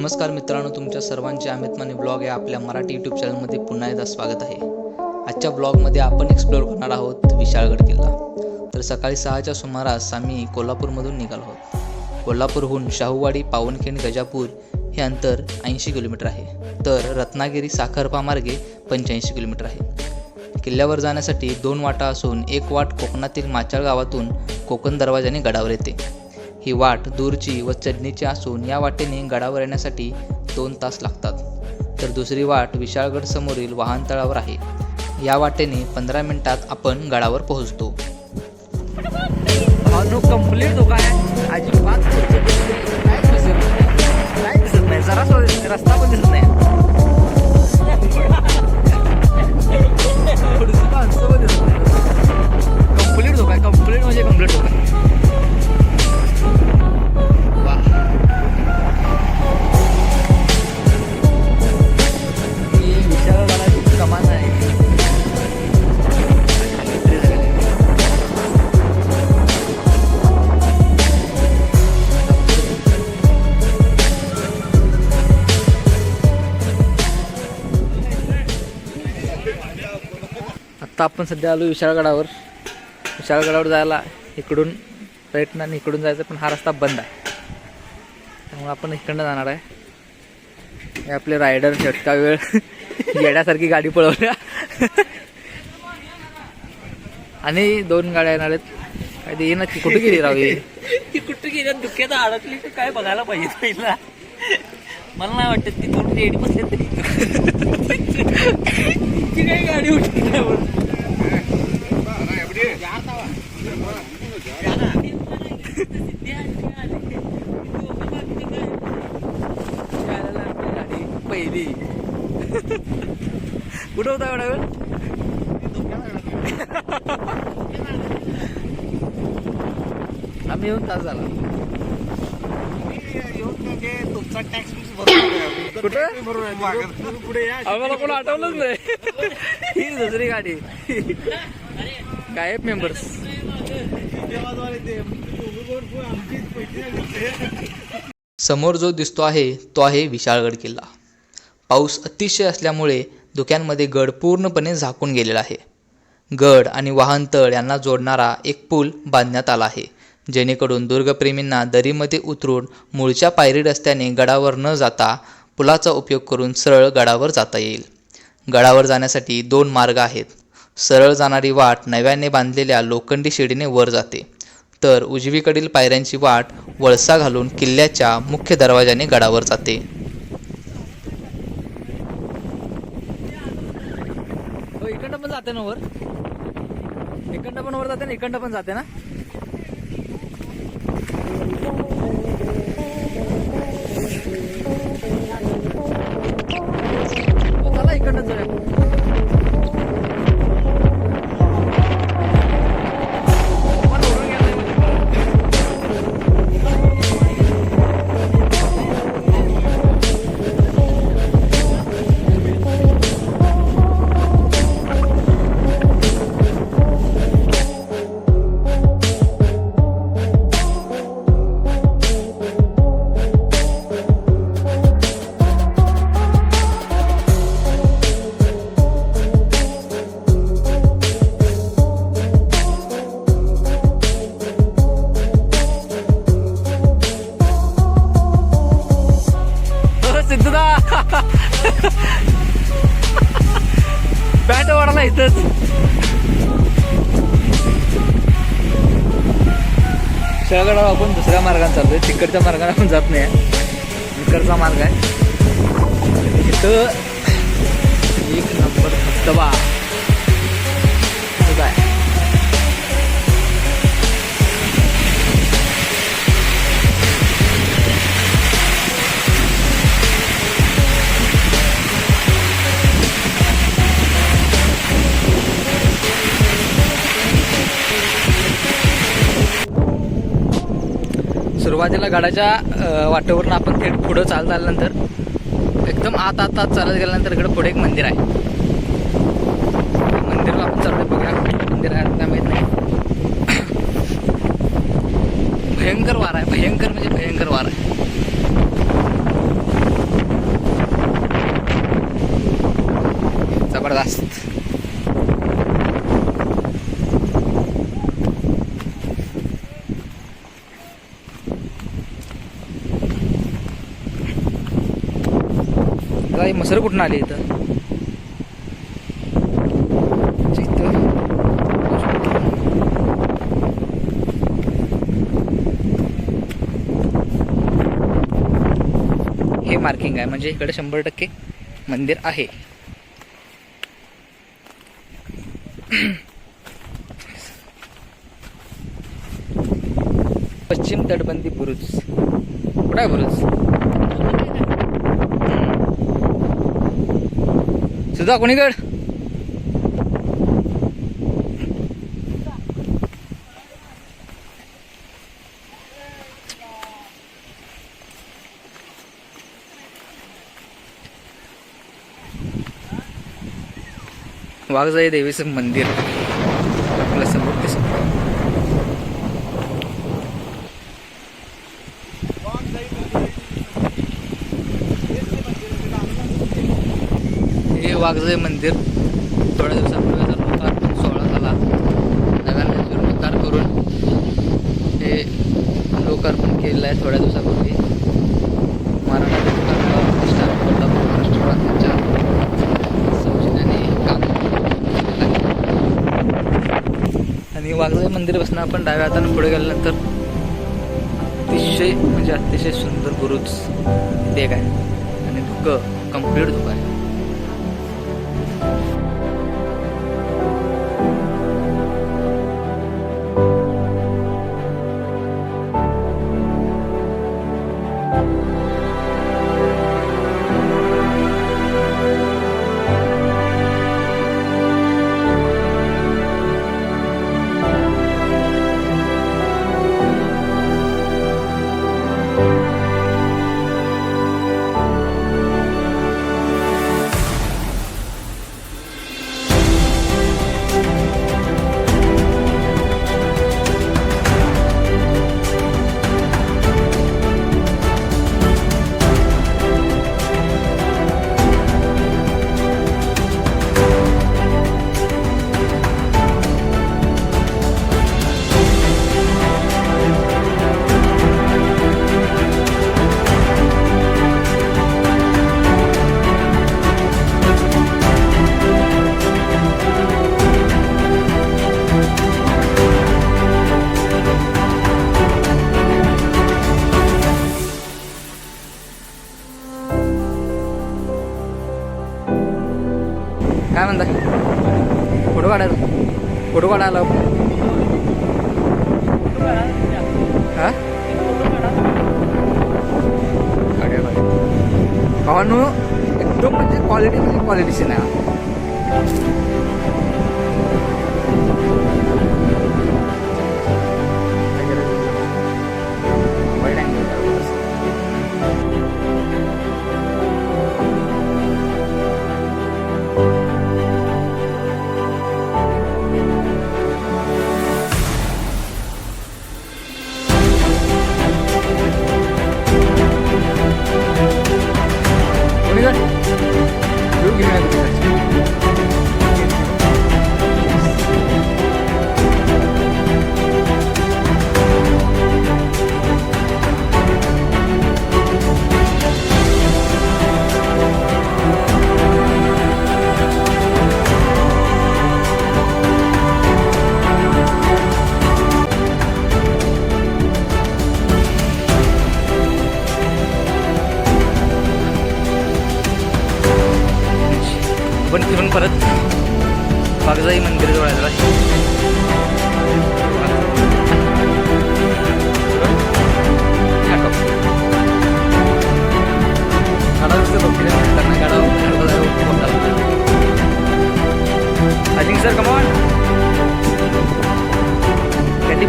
नमस्कार मित्रांनो तुमच्या सर्वांचे अमित माने ब्लॉग या आपल्या मराठी यूट्यूब चॅनलमध्ये पुन्हा एकदा स्वागत आहे. आजच्या ब्लॉगमध्ये आपण एक्सप्लोअर करणार आहोत विशाळगड किल्ला तर सकाळी सहाच्या सुमारास आम्ही कोल्हापूरमधून निघालो आहोत. कोल्हापूरहून शाहूवाडी पावनखिंड गजापूर हे अंतर ऐंशी किलोमीटर आहे. तर रत्नागिरी साखरपा मार्गे पंच्याऐंशी किलोमीटर आहे. किल्ल्यावर जाण्यासाठी दोन वाटा असून एक वाट कोकणातील माचाळ गावातून कोकण दरवाजाने गडावर येते. ही वाट दूरची व चढणीची असून या वाटेने गडावर येण्यासाठी दोन तास लागतात. तर दुसरी वाट विशाळगड समोरील वाहनतळावर आहे. या वाटेने पंधरा मिनिटात आपण गडावर पोहोचतो. कंप्लीट धोका आहे अजिबात नाही जरा रस्ता पण दिसत नाही कंप्लीट धोका आहे म्हणजे कंप्लीट धोका आता आपण सध्या आलो विशाळगडावर. विशाळगडावर जायला इकडून प्रयत्न आणि इकडून जायचं पण हा रस्ता बंद आहे. त्यामुळे आपण इकडनं जाणार आहे. हे आपले रायडर झटका वेळ येण्यासारखी गाडी पळवल्या. आणि दोन गाड्या येणार आहेत. काय ते येणार की? कुठे गेली राव ती कुठे गेल्या धुक्यात अडकली तर काय बघायला पाहिजे पहिला मला नाही वाटत ती दोन रेडी बसले तरी. ती काही गाडी उठली नाही म्हणून. गाडी पहिली. कुठं होता एवढा वेळ? आम्ही येऊन तास झाला. तुमचा टॅक्स कुठं? पुढे आम्हाला कोण आठवलंच नाही. ही दुसरी गाडी. गायब मेंबर्स समोर जो दिसतो आहे तो आहे विशाळगड किल्ला. पाऊस अतिशय असल्यामुळे धुक्यांमध्ये गड पूर्णपणे झाकून गेलेला आहे. गड आणि वाहनतळ यांना जोडणारा एक पूल बांधण्यात आला आहे. जेणेकरून दुर्गप्रेमींना दरीमध्ये उतरून मूळच्या पायरी रस्त्याने गडावर न जाता पुलाचा उपयोग करून सरळ गडावर जाता येईल. गडावर जाण्यासाठी दोन मार्ग आहेत. सरळ जाणारी वाट नव्याने बांधलेल्या लोखंडी शिडीने वर जाते. तर उजवीकडील पायऱ्यांची वाट वळसा घालून किल्ल्याच्या मुख्य दरवाजाने गडावर जाते. हो पण जाते ना वर? इकडं पण वर जाते ना इकडं पण जाते ना? हो, चला इकडनं जाऊया. बॅट वाढला इथंच. शहराकडे आपण दुसऱ्या मार्गाने चालतोय तिकडच्या मार्गाने आपण जात नाही. इकडचा मार्ग आहे. इथं एक नंबर धबधबा. सुरुवातीला गडाच्या वाटेवरून आपण थेट पुढं चालत आल्यानंतर एकदम आत आत आत चालत गेल्यानंतर इकडे पुढे एक मंदिर आहे. मंदिरला आपण चालत बघा मंदिर आहे काय माहीत नाही. भयंकर वार आहे भयंकर म्हणजे भयंकर वार आहे. जबरदस्त. मसर कुठून आली इथं? म्हणजे हे मार्किंग आहे म्हणजे इकडे शंभर टक्के मंदिर आहे. पश्चिम तटबंदी बुरुज. कुठं आहे बुरुज? तुझा कोणीकड? वाघजाई देवीचं मंदिर आपल्यासमोर दिसत हे मंदिर. थोड्या दिवसापूर्वी जर लोकार्पण सोहळा झाला. नव्याने जीर्णोद्धार करून हे लोकार्पण केलेलं आहे थोड्या दिवसापूर्वी. महाराणा प्रतिष्ठान कोल्हापूर महाराष्ट्र राज्याच्या काम. आणि वाघजाई मंदिर आपण डाव्या हाताने पुढे गेल्यानंतर अतिशय म्हणजे अतिशय सुंदर बुरुज इथे एक आहे. आणि धुकं कंप्लीट धुकं आहे. फोटो काढायला फोटो काढायला हा काढूया काढूया भावानो एकदम म्हणजे क्वालिटी म्हणजे क्वालिटीची नाही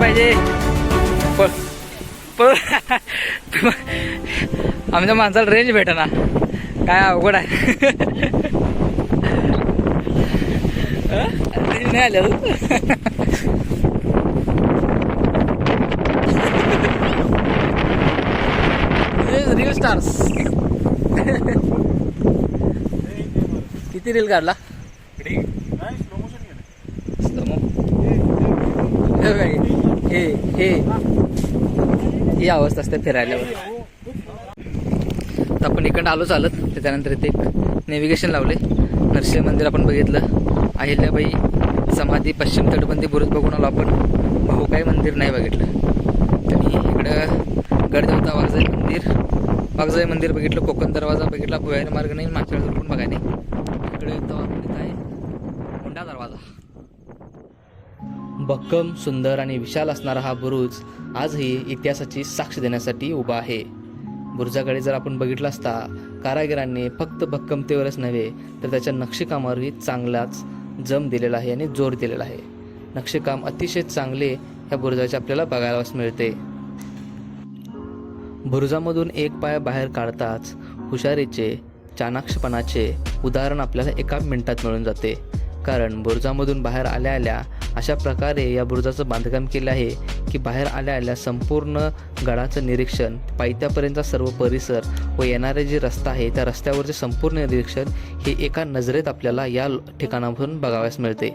पाहिजे. पळ पळ आमच्या माणसाला रेंज भेटेना. काय अवघड आहे. रेंज नाही आल्या रील स्टार्स किती रील काढला? Slow-mo. हे हे. ही अवस्था असते फिरायल्यावर. तर आपण इकडं आलो चालत त्याच्यानंतर इथे नेव्हिगेशन लावले. नरसिंह मंदिर आपण बघितलं. अहिल्याबाई समाधी पश्चिम तटबंदी बुरुज बघून आलो आपण. भाऊ काही मंदिर नाही बघितलं. आणि इकडं गडदेवता वाघजाई मंदिर वाघजाई मंदिर बघितलं कोकण दरवाजा बघितला भुयारी मार्ग नाही मागच्या पण बघायला नाही इकडे येतो आपण इथं आहे मुंडा दरवाजा भक्कम सुंदर आणि विशाल असणारा हा बुरुज आजही इतिहासाची साक्ष देण्यासाठी उभा आहे. बुरुजाकडे जर आपण बघितलं असता कारागिरांनी फक्त भक्कमतेवरच नव्हे तर त्याच्या नक्षीकामावरही चांगलाच जम दिलेला आहे आणि जोर दिलेला आहे. नक्षीकाम अतिशय चांगले ह्या बुरुजाचे आपल्याला बघायला मिळते. बुरुजामधून एक पाय बाहेर काढताच हुशारीचे चाणाक्षपणाचे उदाहरण आपल्याला एका मिनिटात मिळून जाते. कारण बुरुजामधून बाहेर आल्या आल्या अशा प्रकारे या बुरुजाचं बांधकाम केलं आहे की बाहेर आल्या आल्या संपूर्ण गडाचं निरीक्षण पायथ्यापर्यंतचा सर्व परिसर व येणारे जे रस्ता आहे त्या रस्त्यावरचे संपूर्ण निरीक्षण हे एका नजरेत आपल्याला या ठिकाणावरून बघावयास मिळते.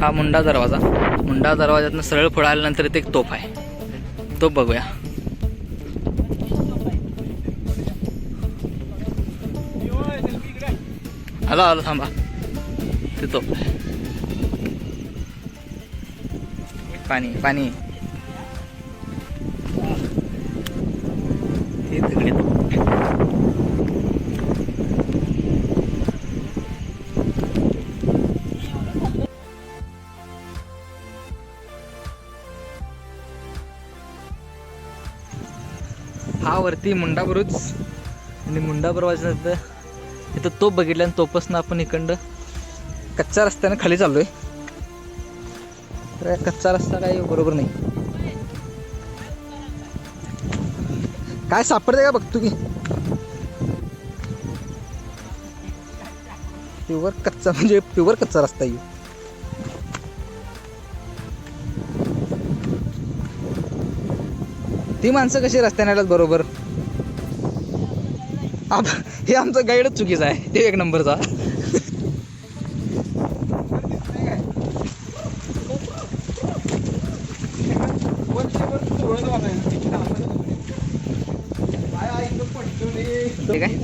हा मुंडा दरवाजा. मुंडा दरवाजातनं सरळ पुढे आल्यानंतर इथे एक तोफ आहे. तो बघूया. आलो आलो थांबा. ते तोफ आहे. पाणी पाणी. हा वरती मुंडा आणि मुंडा बुरुजाचं इथं तोप बघितला आणि तोपासून आपण इकडं कच्च्या रस्त्यानं खाली चाललोय. तर कच्चा रस्ता काही बरोबर नाही. काय सापडते का बघतो की? प्युअर कच्चा म्हणजे प्युअर कच्चा रस्ता येऊ ती माणसं कशी रस्त्याने आल्यात बरोबर? आप हे आमचं गाईडच चुकीचं आहे. ते एक नंबरचा ठीक आहे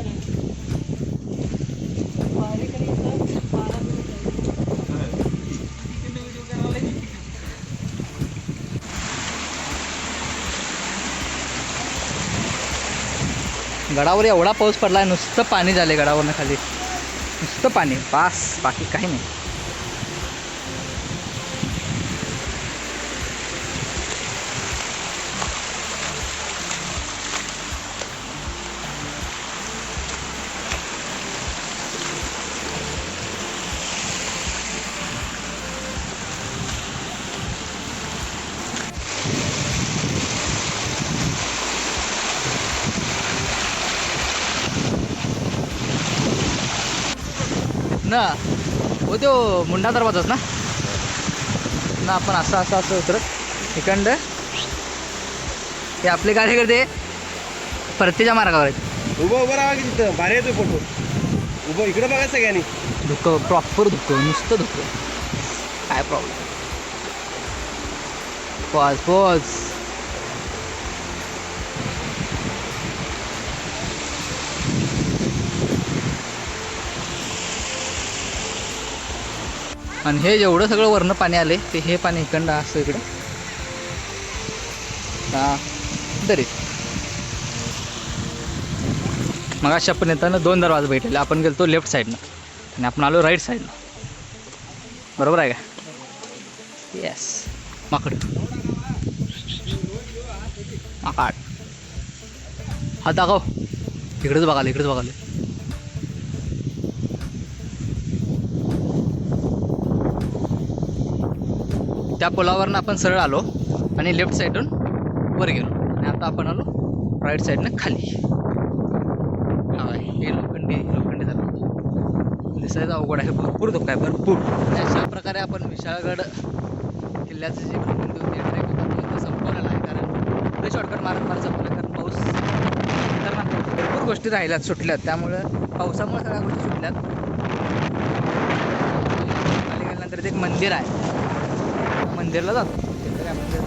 गडावर एवढा पाऊस पडला आहे नुसतं पाणी झाले गडावरनं खाली. नुसतं पाणी. बास बाकी काही नाही. ना? हो त्यो मुंडा दरवाजाच ना? ना आपण असं असं असं उतरत. इकडं हे आपले कार्यकर्ते परतीच्या मार्गावर आहेत. उभं उभं राहा की तिथं. भारी येतोय फोटो उभं इकडे बघा सगळ्यांनी धुकं प्रॉपर धुकं नुसतं धुकं. काय प्रॉब्लेम पॉज पॉज आणि हे जेवढं सगळं वरनं पाणी आले ते हे पाणी इकडं असतं इकडं. हा दरीत मग अशा आपण येताना दोन दरवाजे भेटले आपण गेलो लेफ्ट साईडनं आणि आपण आलो राईट साईडनं बरोबर आहे का? येस माकड. माकाड. हा दाखव. इकडेच बघाले इकडेच बघाले त्या पुलावरनं आपण सरळ आलो आणि लेफ्ट साईडून वर गेलो. आणि आता आपण आलो राईट साईडनं खाली. हा हे लोखंडी लोखंडी झालं. दिसायचं अवघड आहे भरपूर धोका आहे भरपूर. अशा प्रकारे आपण विशाळगड किल्ल्याचं जे भ्रमण होते ट्रेक होता तो संपवलेला आहे. कारण ते शॉर्टकट मारत मारत संपवलं? कारण पाऊस खतरनाक भरपूर गोष्टी राहिल्यात सुटल्यात. त्यामुळं पावसामुळे सगळ्या गोष्टी सुटल्यात. खाली गेल्यानंतर ते एक मंदिर आहे. मंदिरला जातो. तिथं काय मंदिर